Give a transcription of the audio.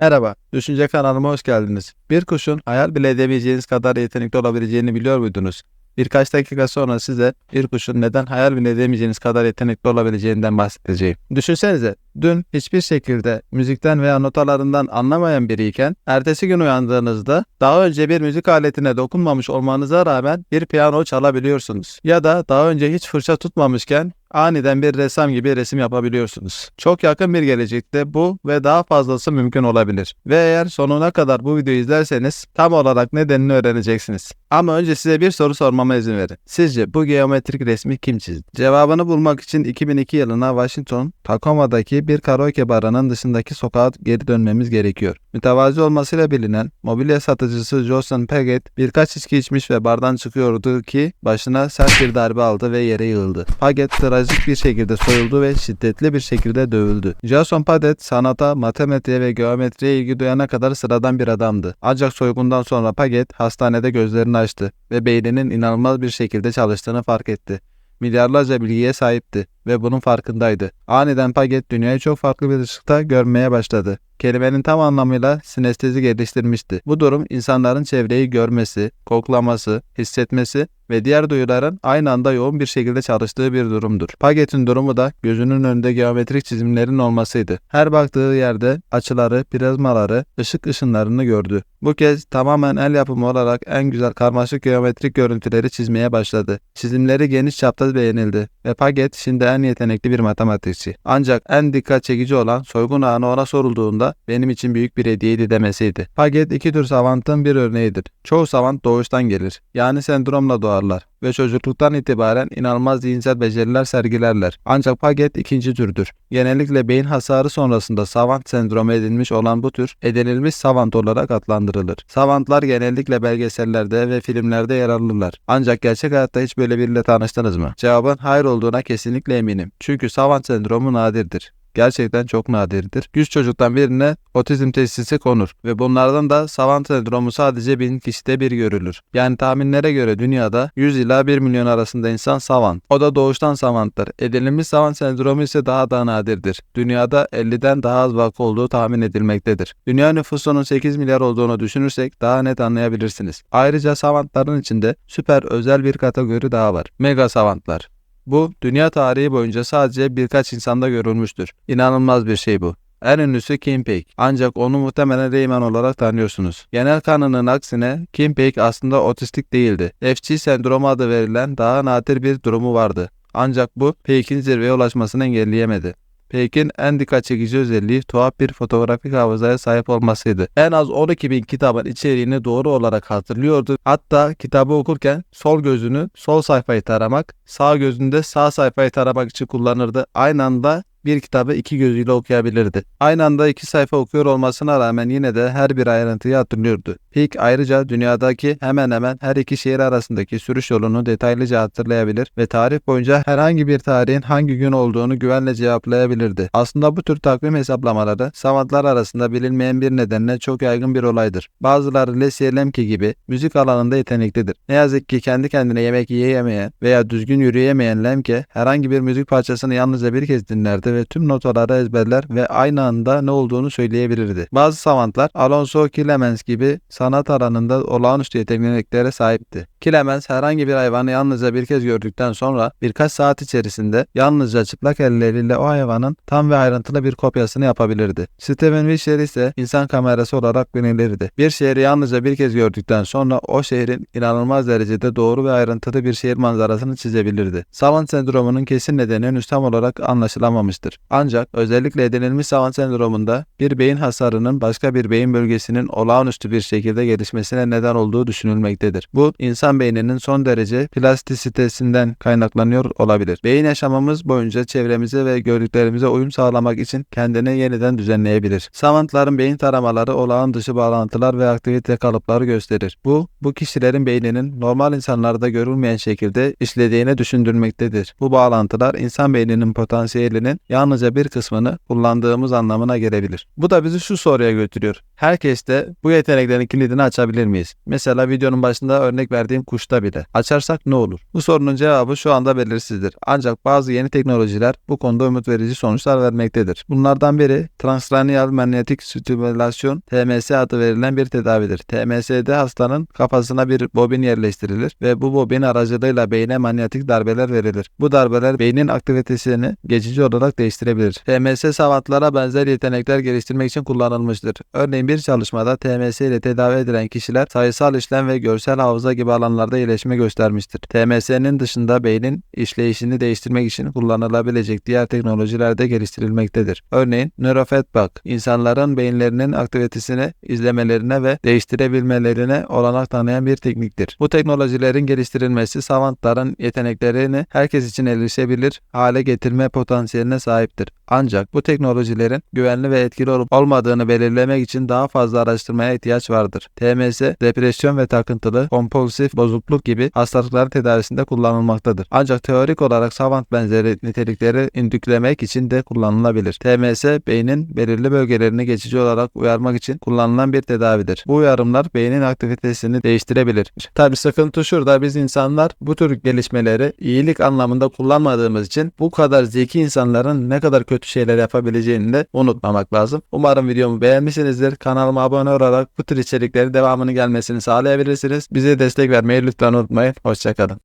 Merhaba, Düşünce kanalıma hoş geldiniz. Bir kuşun hayal bile edemeyeceğiniz kadar yetenekli olabileceğini biliyor muydunuz? Birkaç dakika sonra size bir kuşun neden hayal bile edemeyeceğiniz kadar yetenekli olabileceğinden bahsedeceğim. Düşünsenize, dün hiçbir şekilde müzikten veya notalarından anlamayan biriyken, ertesi gün uyandığınızda daha önce bir müzik aletine dokunmamış olmanıza rağmen bir piyano çalabiliyorsunuz. Ya da daha önce hiç fırça tutmamışken aniden bir ressam gibi resim yapabiliyorsunuz. Çok yakın bir gelecekte bu ve daha fazlası mümkün olabilir. Ve eğer sonuna kadar bu videoyu izlerseniz tam olarak nedenini öğreneceksiniz. Ama önce size bir soru sormama izin verin. Sizce bu geometrik resmi kim çizdi? Cevabını bulmak için 2002 yılına Washington, Bir karaoke barının dışındaki sokağa geri dönmemiz gerekiyor. Mütevazi olmasıyla bilinen mobilya satıcısı Joseph Paget birkaç içki içmiş ve bardan çıkıyordu ki başına sert bir darbe aldı ve yere yığıldı. Paget trajik bir şekilde soyuldu ve şiddetli bir şekilde dövüldü. Jason Paget sanata, matematiğe ve geometriye ilgi duyana kadar sıradan bir adamdı. Ancak soygundan sonra Paget hastanede gözlerini açtı ve beyninin inanılmaz bir şekilde çalıştığını fark etti milyarlarca bilgiye sahipti ve bunun farkındaydı. Aniden Paget dünyayı çok farklı bir ışıkta görmeye başladı. Kelimenin tam anlamıyla sinestezi geliştirmişti. Bu durum insanların çevreyi görmesi, koklaması, hissetmesi ve diğer duyuların aynı anda yoğun bir şekilde çalıştığı bir durumdur. Paget'in durumu da gözünün önünde geometrik çizimlerin olmasıydı. Her baktığı yerde açıları, prizmaları, ışık ışınlarını gördü. Bu kez tamamen el yapımı olarak en güzel karmaşık geometrik görüntüleri çizmeye başladı. Çizimleri geniş çapta beğenildi ve Paget şimdi en yetenekli bir matematikçi. Ancak en dikkat çekici olan soygun anı ona sorulduğunda benim için büyük bir hediyeydi demesiydi. Paget iki tür savantın bir örneğidir. Çoğu savant doğuştan gelir. Yani sendromla doğarlar ve çocukluktan itibaren inanılmaz zihinsel beceriler sergilerler. Ancak Paget ikinci türdür. Genellikle beyin hasarı sonrasında savant sendromu edinmiş olan bu tür edinilmiş savant olarak adlandırılır. Savantlar genellikle belgesellerde ve filmlerde yer alırlar. Ancak gerçek hayatta hiç böyle biriyle tanıştınız mı? Cevabın hayır olduğuna kesinlikle eminim. Çünkü savant sendromu nadirdir gerçekten çok nadirdir. 100 çocuktan birine otizm teşhisi konur ve bunlardan da savant sendromu sadece bin kişide bir görülür. Yani tahminlere göre dünyada 100 ila 1 milyon arasında insan savant. O da doğuştan savanttır. Edinilmiş savant sendromu ise daha da nadirdir. Dünyada 50'den daha az vaka olduğu tahmin edilmektedir. Dünya nüfusunun 8 milyar olduğunu düşünürsek daha net anlayabilirsiniz. Ayrıca savantların içinde süper özel bir kategori daha var. Mega savantlar. Bu dünya tarihi boyunca sadece birkaç insanda görülmüştür. İnanılmaz bir şey bu. En ünlüsü Kim Peek. Ancak onu muhtemelen Rayman olarak tanıyorsunuz. Genel kanının aksine Kim Peek aslında otistik değildi. FC sendromu adı verilen daha nadir bir durumu vardı. Ancak bu Peek'in zirveye ulaşmasını engelleyemedi. Peyk'in en dikkat çekici özelliği tuhaf bir fotoğrafik hafızaya sahip olmasıydı. En az 12 bin kitabın içeriğini doğru olarak hatırlıyordu. Hatta kitabı okurken sol gözünü sol sayfayı taramak, sağ gözünde sağ sayfayı taramak için kullanırdı. Aynı anda bir kitabı iki gözüyle okuyabilirdi. Aynı anda iki sayfa okuyor olmasına rağmen yine de her bir ayrıntıyı hatırlıyordu. Pick ayrıca dünyadaki hemen hemen her iki şehir arasındaki sürüş yolunu detaylıca hatırlayabilir ve tarih boyunca herhangi bir tarihin hangi gün olduğunu güvenle cevaplayabilirdi. Aslında bu tür takvim hesaplamaları savantlar arasında bilinmeyen bir nedenle çok yaygın bir olaydır. Bazıları Leslie Lemke gibi müzik alanında yeteneklidir. Ne yazık ki kendi kendine yemek yiyemeyen veya düzgün yürüyemeyen Lemke herhangi bir müzik parçasını yalnızca bir kez dinlerdi ve tüm notaları ezberler ve aynı anda ne olduğunu söyleyebilirdi. Bazı savantlar Alonso Clemens gibi sanat alanında olağanüstü yeteneklere sahipti. Clemens herhangi bir hayvanı yalnızca bir kez gördükten sonra birkaç saat içerisinde yalnızca çıplak elleriyle o hayvanın tam ve ayrıntılı bir kopyasını yapabilirdi. Steven Fisher ise insan kamerası olarak bilinirdi. Bir şehri yalnızca bir kez gördükten sonra o şehrin inanılmaz derecede doğru ve ayrıntılı bir şehir manzarasını çizebilirdi. Savant sendromunun kesin nedeni henüz tam olarak anlaşılamamıştır edilmiştir. Ancak özellikle edinilmiş savant sendromunda bir beyin hasarının başka bir beyin bölgesinin olağanüstü bir şekilde gelişmesine neden olduğu düşünülmektedir. Bu insan beyninin son derece plastisitesinden kaynaklanıyor olabilir. Beyin yaşamımız boyunca çevremize ve gördüklerimize uyum sağlamak için kendini yeniden düzenleyebilir. Savantların beyin taramaları olağan dışı bağlantılar ve aktivite kalıpları gösterir. Bu, bu kişilerin beyninin normal insanlarda görülmeyen şekilde işlediğini düşündürmektedir. Bu bağlantılar insan beyninin potansiyelinin yalnızca bir kısmını kullandığımız anlamına gelebilir. Bu da bizi şu soruya götürüyor. Herkes de bu yeteneklerin kilidini açabilir miyiz? Mesela videonun başında örnek verdiğim kuşta bile. Açarsak ne olur? Bu sorunun cevabı şu anda belirsizdir. Ancak bazı yeni teknolojiler bu konuda umut verici sonuçlar vermektedir. Bunlardan biri transcranial manyetik stimülasyon TMS adı verilen bir tedavidir. TMS'de hastanın kafasına bir bobin yerleştirilir ve bu bobin aracılığıyla beyne manyetik darbeler verilir. Bu darbeler beynin aktivitesini geçici olarak değiştirebilir. TMS savantlara benzer yetenekler geliştirmek için kullanılmıştır. Örneğin bir çalışmada TMS ile tedavi edilen kişiler sayısal işlem ve görsel hafıza gibi alanlarda iyileşme göstermiştir. TMS'nin dışında beynin işleyişini değiştirmek için kullanılabilecek diğer teknolojiler de geliştirilmektedir. Örneğin neurofeedback, insanların beyinlerinin aktivitesini izlemelerine ve değiştirebilmelerine olanak tanıyan bir tekniktir. Bu teknolojilerin geliştirilmesi savantların yeteneklerini herkes için erişebilir hale getirme potansiyeline sahiptir. Ancak bu teknolojilerin güvenli ve etkili olup olmadığını belirlemek için daha fazla araştırmaya ihtiyaç vardır. TMS, depresyon ve takıntılı, kompulsif bozukluk gibi hastalıkların tedavisinde kullanılmaktadır. Ancak teorik olarak savant benzeri nitelikleri indüklemek için de kullanılabilir. TMS, beynin belirli bölgelerini geçici olarak uyarmak için kullanılan bir tedavidir. Bu uyarımlar beynin aktivitesini değiştirebilir. Tabi sıkıntı şurada biz insanlar bu tür gelişmeleri iyilik anlamında kullanmadığımız için bu kadar zeki insanların ne kadar kötü şeyler yapabileceğini de unutmamak lazım. Umarım videomu beğenmişsinizdir. Kanalıma abone olarak bu tür içeriklerin devamını gelmesini sağlayabilirsiniz. Bize destek vermeyi lütfen unutmayın. Hoşçakalın.